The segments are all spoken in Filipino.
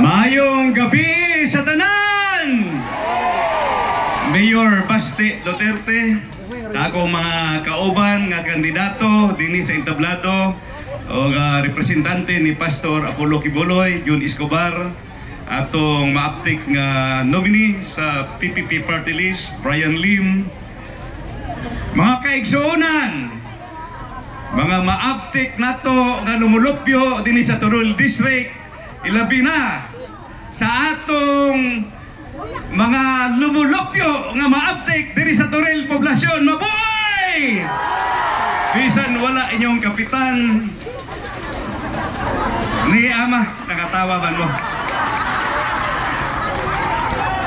Mayong gabi sa tanan! Mayor Baste Duterte, ako mga kauban nga kandidato dinhi sa entablado o nga representante ni Pastor Apollo Kibuloy, Jun Escobar, atong maaptik nga nominee sa PPP party list, Brian Lim. Mga kaigsuonan, mga maaptik nato nga lumulupyo dinhi sa Turul District, ilabi na sa atong mga lumulupyo nga maaptik diri sa Turil poblasyon. Mabuhay! Bisan wala inyong kapitan ni Ama, nakatawa ba mo?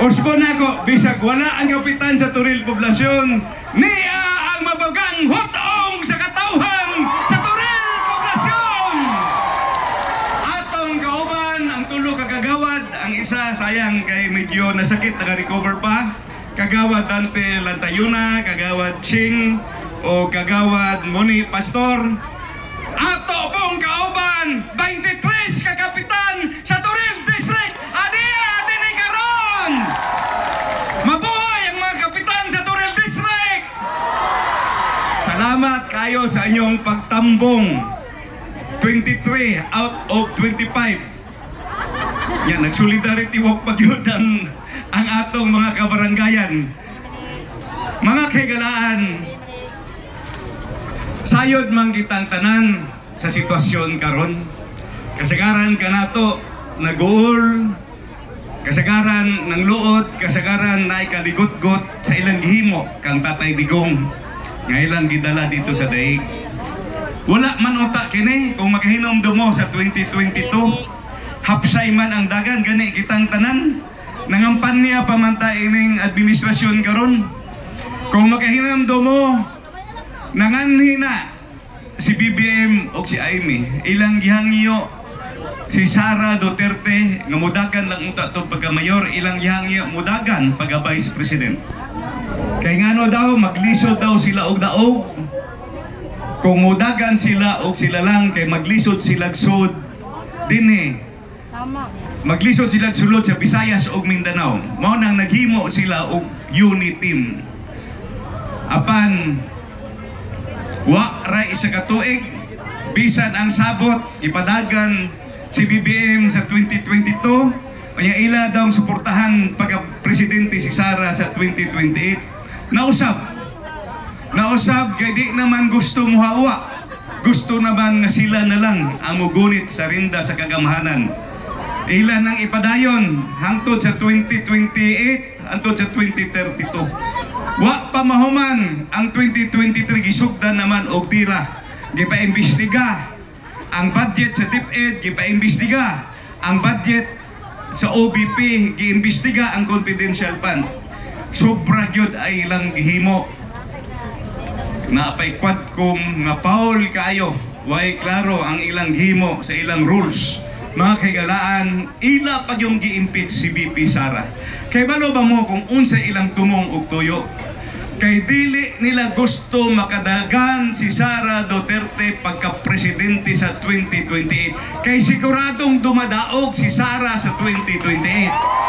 Usbo na bisag wala ang kapitan sa Turil poblasyon, niya ang mabagang hotong sa katauhan sa Turil poblasyon! Atong kauban ang tulo ka kagawad, ang isa sayang kay medyo nasakit naka-recover pa. Kagawad Dante Lantayuna, kagawad Ching o kagawad Moni Pastor. Ato pong kauban, 23 ka kapitan sa Turil District. Adia dinhi karon. Mabuhay ang mga kapitan sa Turil District. Salamat kayo sa inyong pagtambong. 23 out of 25. Yan, nag-solidarity walk pa yun ang, ang atong mga kabaranggayan. Mga kaigalaan, sayod man kitang tanan sa sitwasyon karon. Kasagaran ka nato, nag-uol, kasagaran ng luod, kasagaran na ikaligot-got sa ilang gihimo kang tatay digong nga ilang gidala dito sa daig. Wala man uta kini kung makahinom mo sa 2022. Hapsay man ang dagan gani kitang tanan. Nangampan niya pamanta ining administrasyon karon. Kung makahinom mo nanganhi na si BBM o si Aimee ilang gihangyo si Sara Duterte nga mudagan lang uta to pagka mayor ilang gihangyo mudagan pagka vice president. Kay ngano daw maglisod daw sila og daog kung mudagan sila o sila lang kay maglisod sila sud dinhi Maglisod sila sulod sa Visayas ug Mindanao. Mao nang naghimo sila og unit team. Apan wa ra isa ka tuig. Bisan ang sabot ipadagan si BBM sa 2022 Kaya ila daw suportahan pagka presidente si Sara sa 2028 nausap Nausab. Kay di naman gusto mo hawa. Gusto naman nga sila na lang ang mugunit sa rinda sa kagamahanan. Ilan ang ipadayon hangtod sa 2028 hangtod sa 2032. Wa pa mahuman ang 2023 gisugdan naman og tira. Gipaimbestiga ang budget sa DepEd gipaimbestiga ang budget sa OBP giimbestiga ang confidential fund. Sobra gyud ay ilang gihimo na apay quadcom nga Paul kayo way klaro ang ilang himo sa ilang rules mga kaigalaan ila pag yung gi-impeach si VP Sara. Kay balo ba mo kung unsa ilang tumong og tuyo? Kay dili nila gusto makadagan si Sara Duterte pagka presidente sa 2028 kay siguradong dumadaog si Sara sa 2028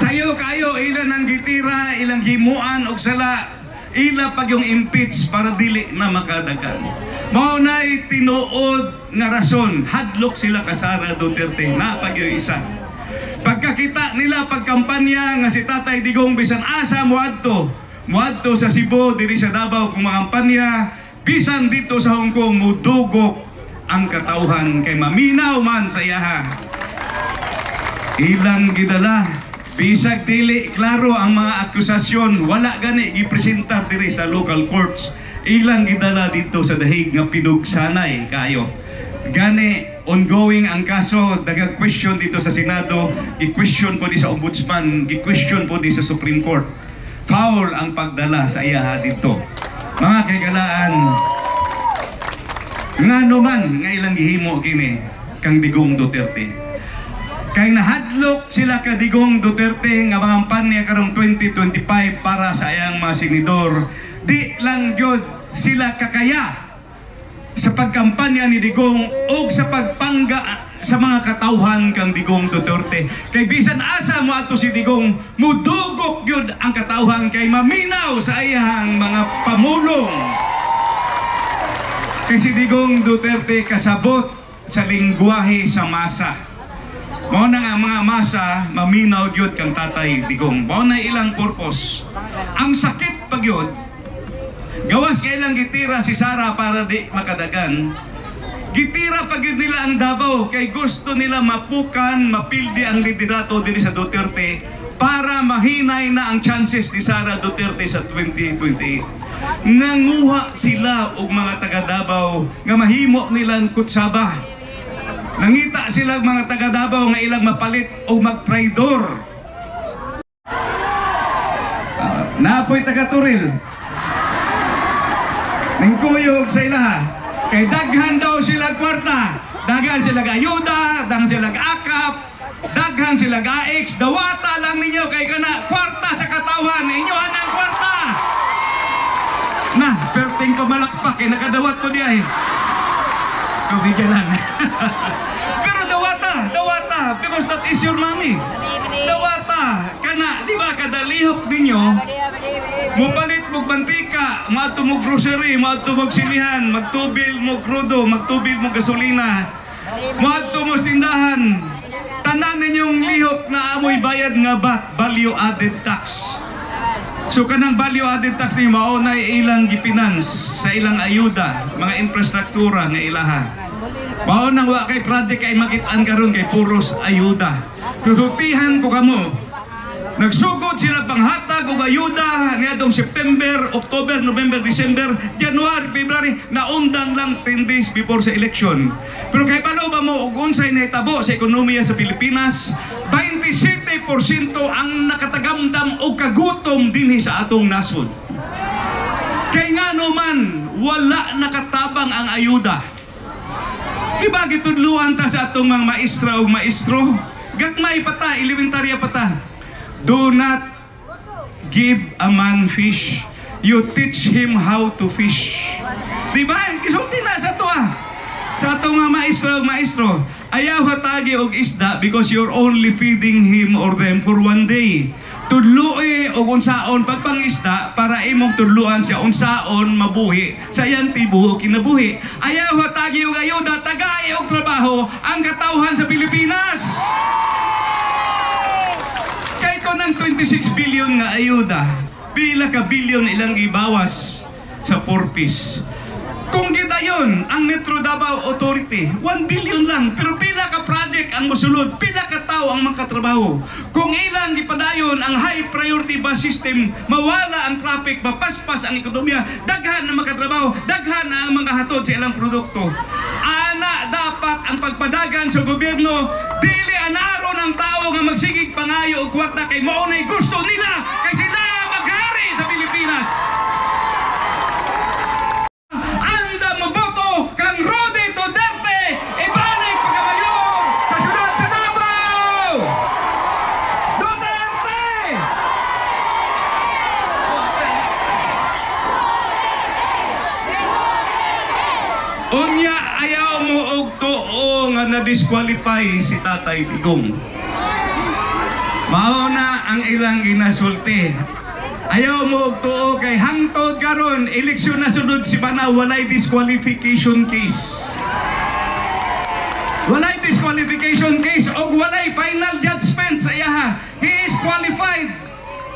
Sayo kayo, ilan ang gitira, ilang himuan og sala, ila pag yung impeach para dili na makadagan. Mao na'y tinuod nga rason, hadlok sila kasara Duterte, na pag yung isa. Pagkakita nila pagkampanya nga si Tatay Digong bisan asa muadto, muadto sa Cebu, diri sa Davao kung makampanya, bisan dito sa Hong Kong, mudugok ang katauhan kay maminaw man sa iyaha. Ilang gidala bisag dili klaro ang mga akusasyon wala gani gipresentar diri sa local courts. Ilang gidala dito sa dahig nga pinugsanay kayo. Gani ongoing ang kaso dagang question dito sa Senado gi-question po sa ombudsman gi-question po sa Supreme Court. Foul ang pagdala sa iyaha dito. Mga kagalaan nga man nga ilang gihimo kini kang Digong Duterte Kay nahadlok sila ka Digong Duterte nga mga niya karong 2025 para sa ayang mga senador. Di lang gyud sila kakaya sa pagkampanya ni Digong o sa pagpangga sa mga katawhan kang Digong Duterte. Kay bisan asa mo ato si Digong, mudugok gyud ang katawhan kay maminaw sa iyang mga pamulong. Kay si Digong Duterte kasabot sa lingwahe sa masa. Mao na nga mga masa, maminaw gyud kang tatay Digong. Mao na ilang purpose. Ang sakit pag gawas kailang gitira si Sara para di makadagan. Gitira pag nila ang Davao kay gusto nila mapukan, mapildi ang liderato diri sa Duterte para mahinay na ang chances ni Sara Duterte sa 2028. Nanguha sila og mga taga Davao nga mahimo nilang kutsaba. Nangita sila mga taga Davao nga ilang mapalit o magtraidor. Uh, naapoy taga Turil. Ningkuyog sa ilaha. Kay daghan daw sila kwarta. Daghan sila ayuda, daghan sila akap, daghan sila AX. Dawata lang ninyo kay kana kwarta sa katawan. Inyohan ang kwarta. Na, perting pamalakpak kay nakadawat ko. Kabigyalan. Pero dawata, dawata, because that is your money. Dawata, kana, di ba, kada lihok ninyo, Mupalit mo mantika, mato mo grocery, mato mo silihan, magtubil mo krudo, magtubil mo gasolina, mato mo tindahan. Tanan ninyong lihok na amoy bayad nga bat, value added tax. So kanang value added tax ni mao na ilang gipinans sa ilang ayuda, mga infrastruktura nga ilaha. Mao nang wa kay project kay makit-an karon kay puros ayuda. Kusultihan ko kamo, Nagsugod sila panghatag og ayuda niadtong September, October, November, December, January, February naundang lang 10 days before sa election. Pero kay balo ba mo og unsay nahitabo sa ekonomiya sa Pilipinas? 27% ang nakatagamdam og kagutom dinhi sa atong nasod. Kay nga no man wala nakatabang ang ayuda. Di ba gitudluan ta sa atong mga maestra o maestro? Gagmay pa ta, elementarya pa ta. Do not give a man fish. You teach him how to fish. Di ba? Kisulti na sa to ah. Sa atong mga maestro o maestro. Ayaw hatagi og isda because you're only feeding him or them for one day. Tudluoy o unsaon pagpangisda para imong tudluan siya unsaon mabuhi sa iyang tibuok kinabuhi. Ayaw hatagi og ayuda tagay og trabaho ang katawhan sa Pilipinas. Kay ko ng 26 billion nga ayuda, pila ka billion ilang gibawas sa purpose. Kung gidayon ang Metro Davao Authority, 1 billion lang, pero pila ka project ang mosulod, pila ka tao ang makatrabaho. Kung ilang gipadayon ang high priority bus system, mawala ang traffic, mapaspas ang ekonomiya, daghan ang makatrabaho, daghan ang mga hatod sa ilang produkto. Ana dapat ang pagpadagan sa gobyerno, dili anaro ng tao nga magsigig pangayo og kwarta kay mao nay gusto nila kay sila maghari sa Pilipinas. Anda mo boto kang Rodi Duterte ibalik pagkamayor kasunod sa Davao Duterte Unya ayaw mo og tuo nga na-disqualify si Tatay Digong. Mao na ang ilang ginasulti. Ayaw mo tuo kay hangtod karon eleksyon na sunod si Bana walay disqualification case. Walay disqualification case o walay final judgment sa iyaha. He is qualified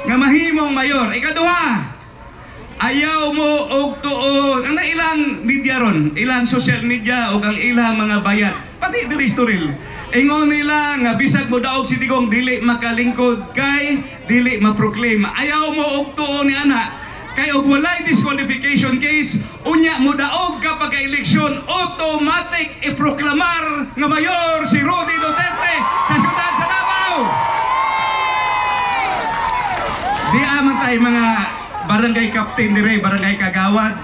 nga mahimong mayor. Ikaduha, ayaw mo og tuo ang ilang media ron, ilang social media o ang ilang mga bayat. Pati diri storil. Ingon nila nga bisag mo daog si Digong dili makalingkod kay dili ma-proclaim. Ayaw mo og tuo ni ana. Kay og walay disqualification case, unya mo daog kapag eleksyon, automatic iproklamar nga mayor si Rudy Duterte sa syudad sa Davao. Di aman tayo mga barangay captain dire, barangay kagawad.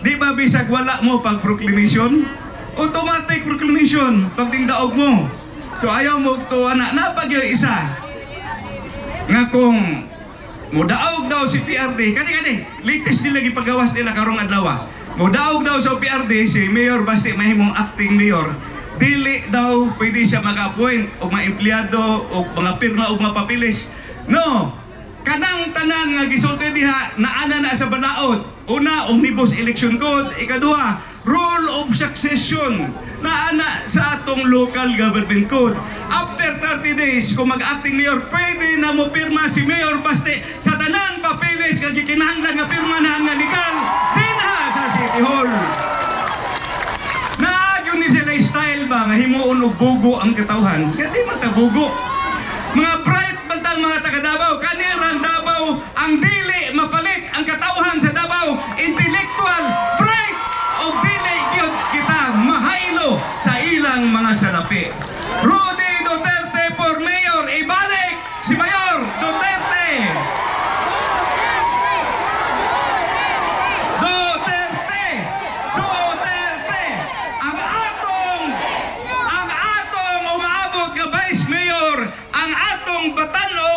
Di ba bisag wala mo pag proclamation? Automatic proclamation pag tingdaog mo. So ayaw mo to ana napag yung isa. Nga kung Mudaog daw si PRD. Kani kani, latest nila gipagawas nila karong adlaw. Mudaog daw sa PRD si Mayor Basti mahimong acting mayor. Dili daw pwede siya mag-appoint o mga empleyado o mga pirma o mga papilis. No! Kanang tanan nga gisulti diha naana na sa balaod. Una, Omnibus Election Code. Ikaduha, Rule of Succession naana sa atong local government code. After 30 days, kung mag-acting mayor, pwede na mo pirma si Mayor Baste sa tanan papilis nga gikinahanglan nga pirma na nga legal dinha sa City Hall. Naagyo ni sila style ba nga himuon og bugo ang katawhan? Nga di man ta bugo. Mga bright bantang mga taga Davao, kanirang Davao, ang dili mapalit ang katawhan sa Davao, intellectual, bright o dili gyud kita mahaylo sa ilang mga salapi. Rudy Duterte for mayor, ibalik si Mayor Duterte! Duterte! Duterte! Ang atong ang atong umaabot nga Vice Mayor, ang atong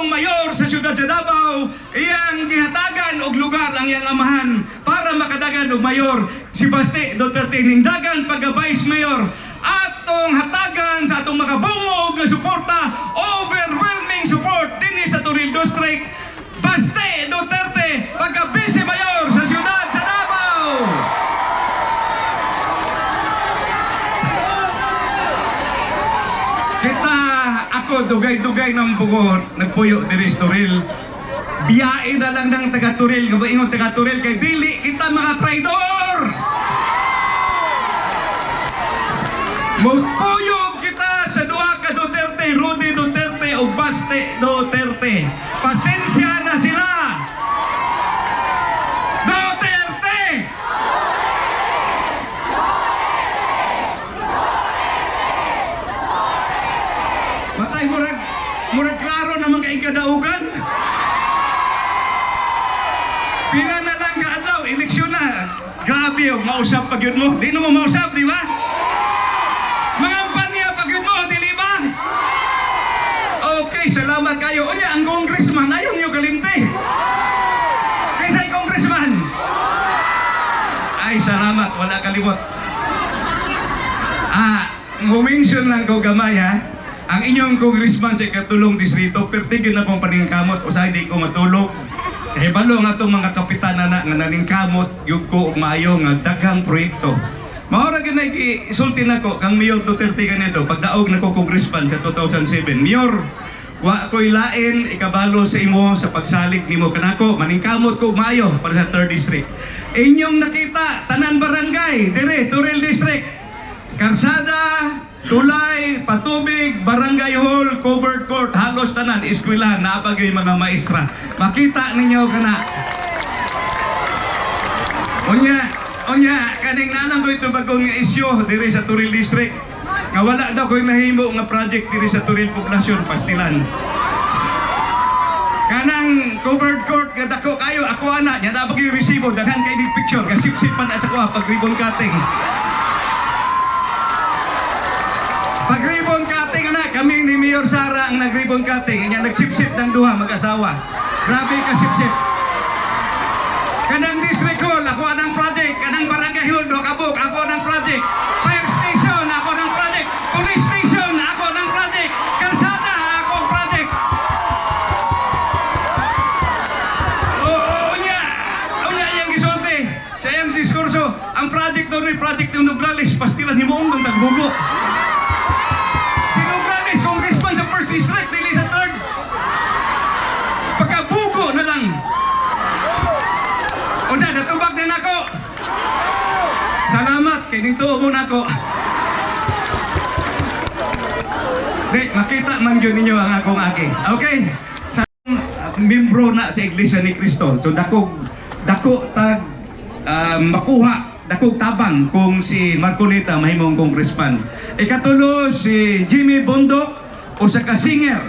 mayor sa siyudad sa Davao, iyang gihatagan og lugar ang iyang amahan para makadagan og mayor. Si Baste Duterte ning dagan pagka Vice Mayor. Atong hatagan sa atong makabungog nga suporta overwhelming support dinhi sa Toril District. Baste Duterte pagka Vice Mayor sa siyudad sa Davao Kita ako dugay-dugay ng buko nagpuyo diri Turil. Biyae na lang ng taga Turil, nga ingon taga Turil kay dili kita mga traidor. Magpuyo kita sa duha ka Duterte, Rudy Duterte o Baste Duterte. Pasensya na sila. Duterte! Matay murag murag klaro naman kay kadaugan. Pila na lang ka adlaw, eleksyon na. Grabe yung mausap pag yun mo. Di mo mausap, di ba? Mga panya pag yun mo, di ba? Okay, salamat kayo. Unya, ang congressman, ayaw niyo kalimti. Kaya sa'y congressman? Ay, salamat. Wala kalimot. Ah, mumention lang ko gamay ha. Ang inyong congressman sa katulong distrito, pertigin na kong paningkamot o sa hindi ko matulog. Kaya balo nga itong mga kapitana na nga naningkamot, yung ko og maayo nga daghang proyekto. Maura ginay isulti nako kang Mayor Duterte ganito pagdaog nako congressman sa 2007. Mayor, wa ko'y lain ikabalo sa imo sa pagsalig nimo kanako maningkamot ko maayo para sa 3rd district. Inyong nakita tanan barangay dire Turil district. Karsada, tulay, patubig, barangay hall, covered court, halos tanan, eskwelahan, naapagay mga maestra. Makita ninyo ka na. Unya, unya, kaning nanang ko ito bagong nga isyo diri sa Turil District. Nga wala daw ko'y nahimo nga project diri sa Turil Poblasyon, Pastilan. Kanang covered court nga dako kayo, ako ana, nya na yung resibo, daghan kay big picture, nga sip-sip pa na sa kuha pag ribbon cutting. Pag ribbon cutting na, kami ni Mayor Sara ang nag-ribbon cutting. Nga nagsip-sip ng duha mag-asawa. Grabe ka sip-sip. Kanang district hall, ako anang project. Kanang barangay hall, do kabuk, ako anang project. Fire station, ako anang project. Police station, ako anang project. Kalsada, ako ang project. Oo, unya, unya iyang gisulti. Sa iyang diskurso, ang project doon project ng Nograles, pastilan himuong ng tagbugo. First district, dili sa third. Pagkabugo na lang. O na, natubag na nako. Salamat, kay dito mo nako. Di, makita man yun ninyo ang akong aki. Okay? Sa membro na sa Iglesia ni Cristo. So, dako, dako tag ah, makuha dakog tabang kung si Marcolita mahimong congressman. Ikatulo si Jimmy Bondok usa ka singer.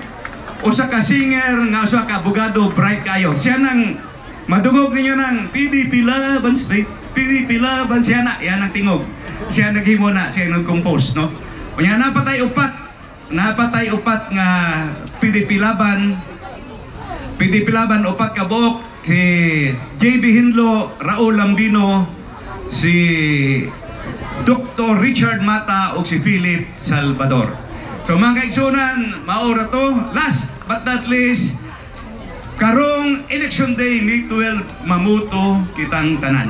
Usa ka singer nga usa ka abogado bright kayo. Siya nang madungog ninyo ng PDP Laban Street. PDP Laban siya na yan ang tingog. Siya naghimo na siya nag-compose no. Unya napatay upat napatay upat nga PDP Laban PDP Laban upat ka buok si JB Hinlo, Raul Lambino, si Dr. Richard Mata o si Philip Salvador. So mga kaigsunan, maura to. Last but not least, karong election day, May 12, mamuto kitang tanan.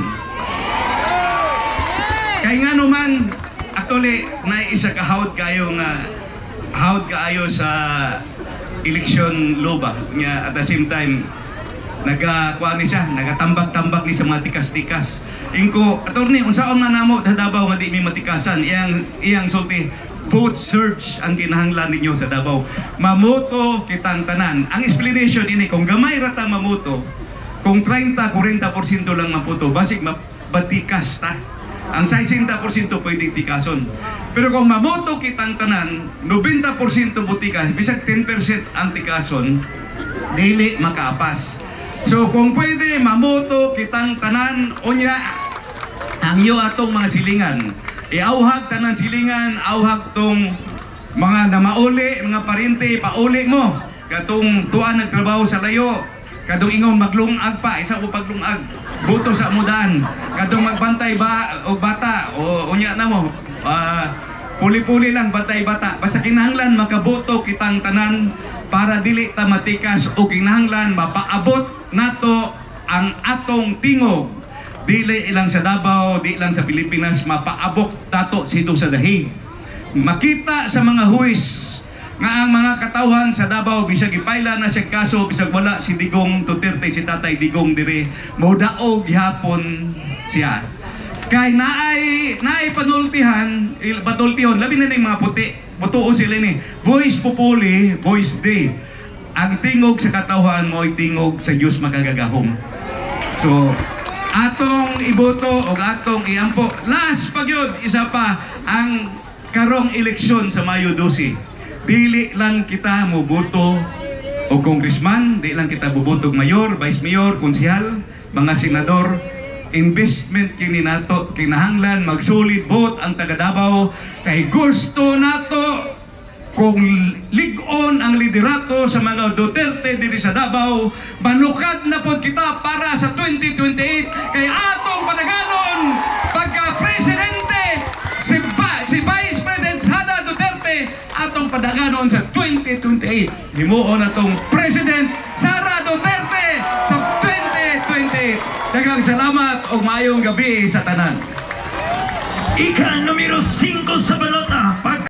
Kay nga naman, actually, na isa ka hawd kayo nga hawd kaayo sa election loba. Nga at the same time, naga kuha ni siya, nagatambak-tambak ni sa mga tikas-tikas. Ingko, attorney, unsaon man namo sa Davao nga di mi matikasan, iyang iyang sulti vote search ang kinahanglan ninyo sa Davao. Mamoto kitang tanan. Ang explanation ini kung gamay rata mamoto, kung 30-40% lang maputo, basig mabatikas ta. Ang 60% pwede tikason. Pero kung mamoto kitang tanan, 90% butikas, bisag 10% ang tikason, dili makaapas. So kung pwede mamoto kitang tanan, unya ang iyo atong mga silingan. Iauhag tanan silingan, auhag tong mga namauli, mga parente, pauli mo. Katong tuan nagtrabaho sa layo, kadong ingon maglungag pa, isa ko paglungag. Buto sa mudan. Kadong magbantay ba o bata o unya na mo. ah, puli-puli lang batay bata. Basta kinahanglan makaboto kitang tanan para dili ta matikas o kinahanglan mapaabot nato ang atong tingog dili ilang sa Davao, di lang sa Pilipinas, mapaabok tato sito sa dahi. Makita sa mga huwis nga ang mga katawhan sa Davao bisag ipaila na siya kaso bisag wala si Digong Duterte si Tatay Digong dire modaog gihapon siya. Kay naay naay panultihan panultihon labi na ning mga puti. Butuo sila ni voice populi voice day ang tingog sa katawhan mo tingog sa Dios makagagahom. So, atong iboto o atong iampo. Last pagyod, isa pa ang karong eleksyon sa Mayo 12. Dili lang kita mo boto o congressman, di lang kita bubutog mayor, vice mayor, konsihal, mga senador, investment kini nato kinahanglan magsulit vote ang taga Davao kay gusto nato kung ligon ang liderato sa mga Duterte diri sa Davao, manukad na po kita para sa 2028 kay atong panaganon pagka presidente si, ba, si Vice President Sara Duterte atong padaganon sa 2028. Himuon atong President Sara Duterte sa 2028. Daghang salamat ug maayong gabi sa tanan. Ika numero 5 sa balota.